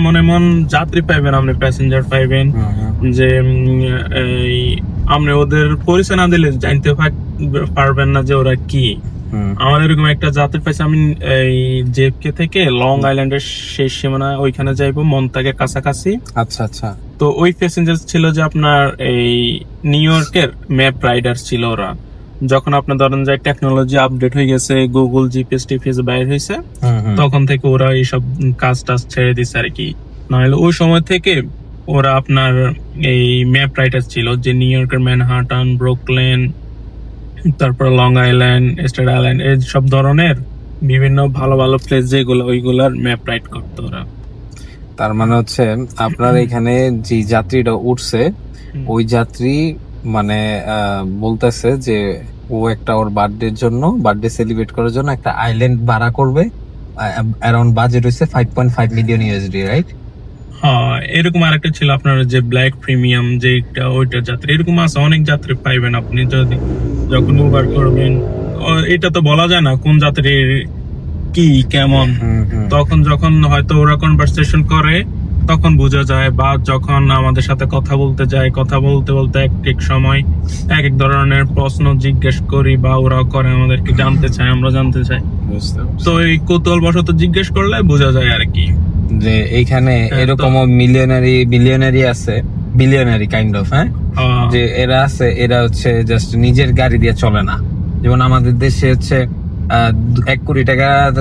এমন এমন যাত্রী পাইবেন আপনি প্যাসেঞ্জার পাইবেন। যে উম, এই আপনি ওদের পরিচয় না দিলে জানতে পার- পারবেন না যে ওরা কি। আমাদের এরকম একটা যাত্রী পাইছে আমি এই জেপকে থেকে লং আইল্যান্ডের শেষ সীমানা ওইখানে যাইবো মন্তাকের কাছাকাছি। আচ্ছা আচ্ছা। তো ওই প্যাসেঞ্জার ছিল যে আপনার এই নিউ ইয়র্কের ম্যাপ রাইডার ছিল ওরা। যখন আপনার ধরেন যে টেকনোলজি আপডেট হয়ে গেছে গুগল জিপিএস টিপিএস বাইর হয়েছে তখন থেকে ওরা এইসব কাজ টাজ ছেড়ে দিছে আর কি। নাহলে ওই সময় থেকে ওরা আপনার এই ম্যাপ রাইটার ছিল যে নিউ ইয়র্কের ম্যানহাটন ব্রুকলেন তারপর লং আইল্যান্ড স্টেট আইল্যান্ড এই সব ধরনের বিভিন্ন ভালো ভালো প্লেস যেগুলো ওইগুলার ম্যাপ রাইট করতো ওরা। তার মানে হচ্ছে আপনার এখানে যে যাত্রীটা উঠছে ওই যাত্রী মানে বলতেছে যে ও একটা ওর বার্থডের জন্য বার্থডে সেলিব্রেট করার জন্য একটা আইল্যান্ড ভাড়া করবে অ্যারাউন্ড বাজেট হচ্ছে five point five million USD right হ্যাঁ এরকম আরেকটা ছিল আপনার যে ব্ল্যাক প্রিমিয়াম যেটা ওইটা যাত্রী এরকম আছে অনেক যাত্রী পাইবেন আপনি যদি যখন উবার করবেন। এটা তো বলা যায় না কোন যাত্রীর কি কেমন। তখন যখন হয়তো ওরা কনভারসেশন করে তখন বোঝা যায় বা যখন আমাদের সাথে কথা বলতে যায় কথা বলতে বলতে এক এক সময় এক এক ধরনের প্রশ্ন জিজ্ঞেস করি বা ওরা করে আমাদেরকে জানতে চায় আমরা জানতে চাই। তো এই কৌতূহল বশত জিজ্ঞেস করলে বোঝা যায় আর কি। যে এইখানে হ্যাঁ, এরকম মিলিয়নারি বিলিয়নারি আছে বিলিয়নারি কাইন্ড অফ হ্যাঁ? যে এরা আছে এরা হচ্ছে জাস্ট নিজের গাড়ি দিয়ে চলে না। যেমন আমাদের দেশে হচ্ছে এক কোটি টাকা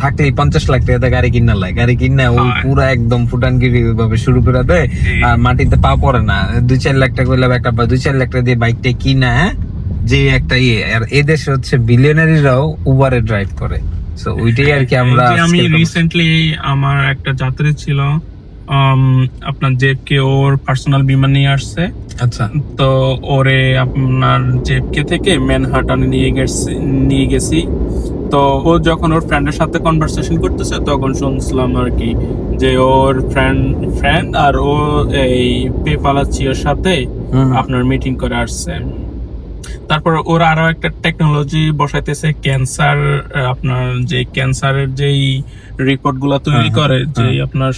থাকলেই পঞ্চাশ লাখ টাকা গাড়ি কিনা লাগে। গাড়ি কিনা ওই। পুরো একদম ফুটানগিরি ভাবে শুরু করে দেয় আর মাটিতে পা পড়ে না। দুই চার লাখ টাকা হইলে একটা দুই চার লাখ টাকা দিয়ে বাইকটা কিনা হ্যাঁ? যে একটা ইয়ে। আর এদেশে হচ্ছে বিলিয়নারিরাও উবারে ড্রাইভ করে। সো ওইটাই আর কি আমরা আমি রিসেন্টলি আমার একটা যাত্রী ছিল আপনার জেবকে ওর পার্সোনাল বিমান নিয়ে আসছে। আচ্ছা। তো ওরে আপনার জেবকে থেকে ম্যানহাটানে নিয়ে গেছি নিয়ে গেছি। তো ও যখন ওর ফ্রেন্ডের সাথে কনভারসেশন করতেছে তখন শুনছিলাম আর কি যে ওর ফ্রেন্ড ফ্রেন্ড আর ও এই পেপালাচিওর সাথে আপনার মিটিং করে আসছে। তারপর ওরা আরও একটা টেকনোলজি বসাইতেছে ক্যান্সার আপনার যে ক্যান্সারের যেই রিপোর্টগুলা তৈরি হ্যাঁ, করে যে হ্যাঁ। আপনার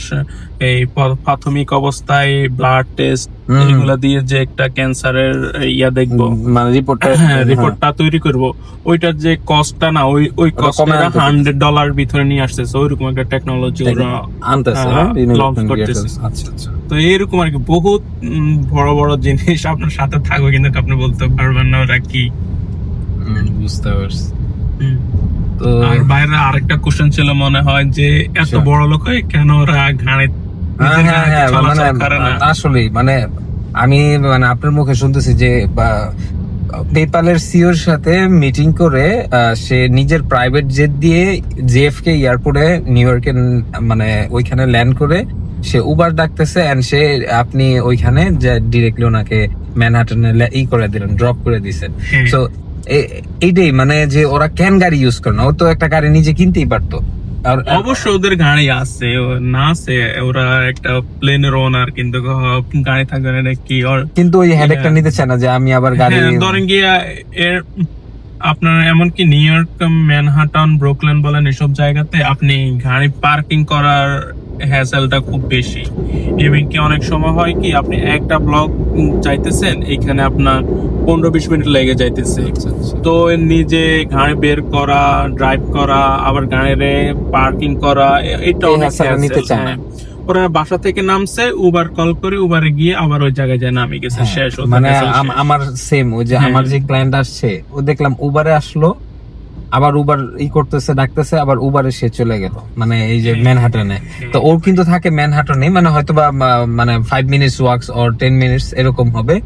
এই প্রাথমিক অবস্থায় ব্লাড টেস্ট। এগুলা দিয়ে যে একটা ক্যান্সারের ইয়া দেখব। মানে রিপোর্টটা হ্যাঁ রিপোর্টটা তৈরি করব। ওইটার যে কস্টটা না ওই ওই ওটা কস্ট হান্ড্রেড ডলার ভিতরে নিয়ে আসতেছে ওইরকম একটা টেকনোলজি ওরা আনতেছে হ্যাঁ, হ্যাঁ, Media করতেছে। আচ্ছা আচ্ছা। তো এরকম আর কি বহুত বড় বড় জিনিস আপনার সাথে থাকবে কিন্তু আপনি বলতে পারবেন না কি? বুঝতে পারছি। তো আর বাইরে আরেকটা কোশ্চেন ছিল মনে হয় যে এত আচ্ছা। বড় লোক হয়ে কেন ওরা ঘাড়ে হ্যাঁ হ্যাঁ মানে আসলেই মানে আমি মানে আপনার মুখে শুনতেছি যে পেপালের সিওর সাথে মিটিং করে সে নিজের প্রাইভেট জেট দিয়ে জেএফকে এয়ারপোর্টে নিউ ইয়র্কে মানে ওইখানে ল্যান্ড করে সে উবার ডাকতেছে এন্ড সে আপনি ওইখানে যে ডিরেক্টলি ওনাকে ম্যানহাটনে ই করে দিলেন ড্রপ করে দিছেন। তো এইটাই মানে যে ওরা কেন গাড়ি ইউজ করে না ও তো একটা গাড়ি নিজে কিনতেই পারতো আর অবশ্য ওদের গাড়ি আছে না আছে ওরা একটা প্লেনের ওনার কিন্তু গাড়ি থাকবে না কি কিন্তু ওই হেডেকটা। নিতে চায় না যে আমি আবার গাড়ি হ্যাঁ, ধরেন গিয়া এর আপনার এমনকি নিউ ইয়র্ক ম্যানহাটন ব্রুকলেন বলেন এসব জায়গাতে আপনি গাড়ি পার্কিং করার হ্যাসেলটা খুব বেশি। এবং কি অনেক সময় হয় কি আপনি একটা ব্লক চাইতেছেন এখানে আপনার পনেরো বিশ মিনিট লেগে যাইতেছে। আচ্ছা, আচ্ছা। তো নিজে গাড়ি বের করা ড্রাইভ করা আবার গাড়িরে পার্কিং করা এটা অনেক নিতে চায় হ্যাঁ। বাসা থেকে নামছে উবার কল করে উবারে গিয়ে আবার ওই জায়গায় যায় নামে গেছে হ্যাঁ, শেষ মানে। আমার সেম ওই যে। আমার যে ক্লায়েন্ট আসছে ও দেখলাম উবারে আসলো আবার উবার ই করতেছে ডাকতেছে আবার উবারে সে চলে গেল মানে এই যে। ম্যানহাটনে তো ওর কিন্তু থাকে ম্যানহাটনে মানে হয়তো বা মানে five minutes works or ten minutes এরকম হবে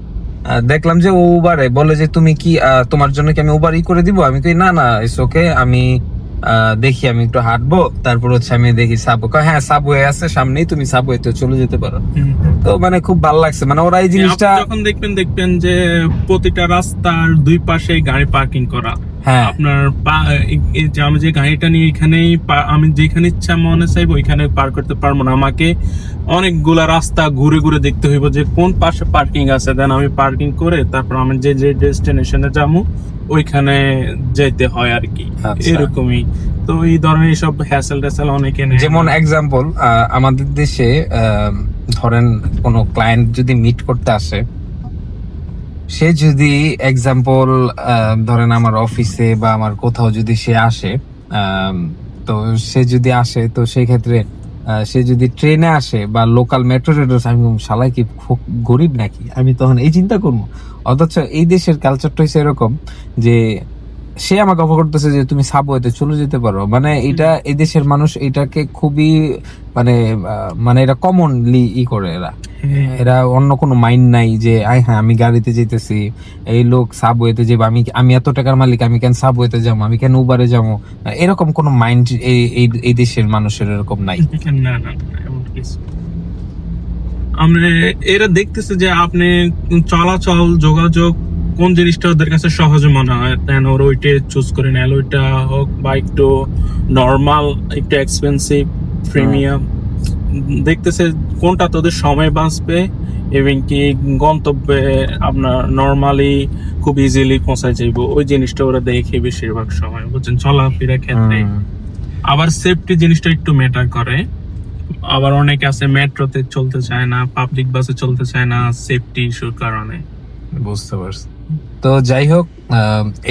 দেখলাম যে ও উবারে বলে যে তুমি কি তোমার জন্য কি আমি উবার ই করে দিব আমি কই না না ইটস ওকে আমি দেখি আমি একটু হাঁটবো তারপর হচ্ছে আমি দেখি সাবওয়ে হ্যাঁ সাবওয়ে আছে সামনেই তুমি সাবওয়েতে চলে যেতে পারো। তো মানে খুব ভালো লাগছে মানে ওরা এই জিনিসটা যখন দেখবেন দেখবেন যে প্রতিটা রাস্তার দুই পাশে গাড়ি পার্কিং করা। আপনার পা- এই- এই যে আমি যে গাড়িটা নিয়ে এখানেই আমি যেখানে ইচ্ছা মনে চাইব ওইখানে পার করতে পারব না। আমাকে অনেকগুলা রাস্তা ঘুরে ঘুরে দেখতে হইব যে কোন পাশে পার্কিং আছে। দেন আমি পার্কিং করে তারপর আমি যে যে ডেস্টিনেশনে যাব ওইখানে যেতে হয় আর কি। আচ্ছা। এরকমই। তো এই ধরনের সব হ্যাসেল ট্যাসেল অনেকে যেমন এক্সাম্পল আমাদের দেশে ধরেন কোনো ক্লায়েন্ট যদি মিট করতে আসে সে যদি এক্সাম্পল ধরেন আমার অফিসে বা আমার কোথাও যদি সে আসে তো সে যদি আসে, তো সেই ক্ষেত্রে সে যদি ট্রেনে আসে বা লোকাল মেট্রো রেডো আমি সালাই কি খুব গরিব নাকি? আমি তখন এই চিন্তা করব। অথচ এই দেশের কালচারটা হচ্ছে এরকম যে সে আমাকে অফার করতেছে যে তুমি সাবওয়েতে চলে যেতে পারো। মানে এটা এই দেশের মানুষ এটাকে খুবই মানে মানে এটা কমনলি ই করে এরা। হ্যাঁ। এরা অন্য কোনো মাইন্ড নাই যে আই হ্যাঁ আমি গাড়িতে যেতেছি এই লোক সাবওয়েতে যাব আমি আমি এত টাকার মালিক আমি কেন সাবওয়েতে যাব আমি কেন উবারে যাব? এরকম কোনো মাইন্ড এই এই- দেশের মানুষের এরকম নাই। না না না, আমরা এরা দেখতেছে যে আপনি চলাচল যোগাযোগ কোন জিনিসটা ওদের কাছে সহজে মনে হয়? দেন ওরা ওইটা চুজ করে নেয়। ওইটা হোক বা একটু নর্মাল একটু এক্সপেন্সিভ প্রিমিয়াম দেখতেছে কোনটা তোদের সময় বাঁচবে এবং কি গন্তব্যে আপনার নর্মালি খুব ইজিলি পৌঁছায় যাইব। ওই জিনিসটা ওরা দেখে বেশিরভাগ সময় বুঝছেন? চলাফেরা ক্ষেত্রে। আবার সেফটি জিনিসটা একটু ম্যাটার করে। আবার অনেকে আছে মেট্রোতে চলতে চায় না পাবলিক বাসে চলতে চায় না সেফটি ইস্যুর কারণে। বুঝতে পারছি। তো যাই হোক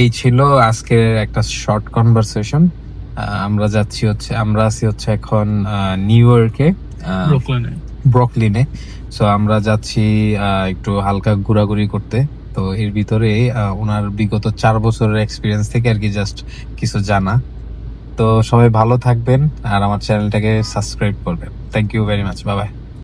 এই ছিল আজকের একটা শর্ট কনভারসেশন আমরা যাচ্ছি হচ্ছে আমরা আছি হচ্ছে এখন নিউ ইয়র্কে ব্রকলিনে সো আমরা যাচ্ছি একটু হালকা ঘোরাঘুরি করতে। তো এর ভিতরে ওনার বিগত চার বছরের এক্সপিরিয়েন্স থেকে আর কি জাস্ট কিছু জানা। তো সবাই ভালো থাকবেন আর আমার চ্যানেলটাকে সাবস্ক্রাইব করবেন। Thank you very much bye bye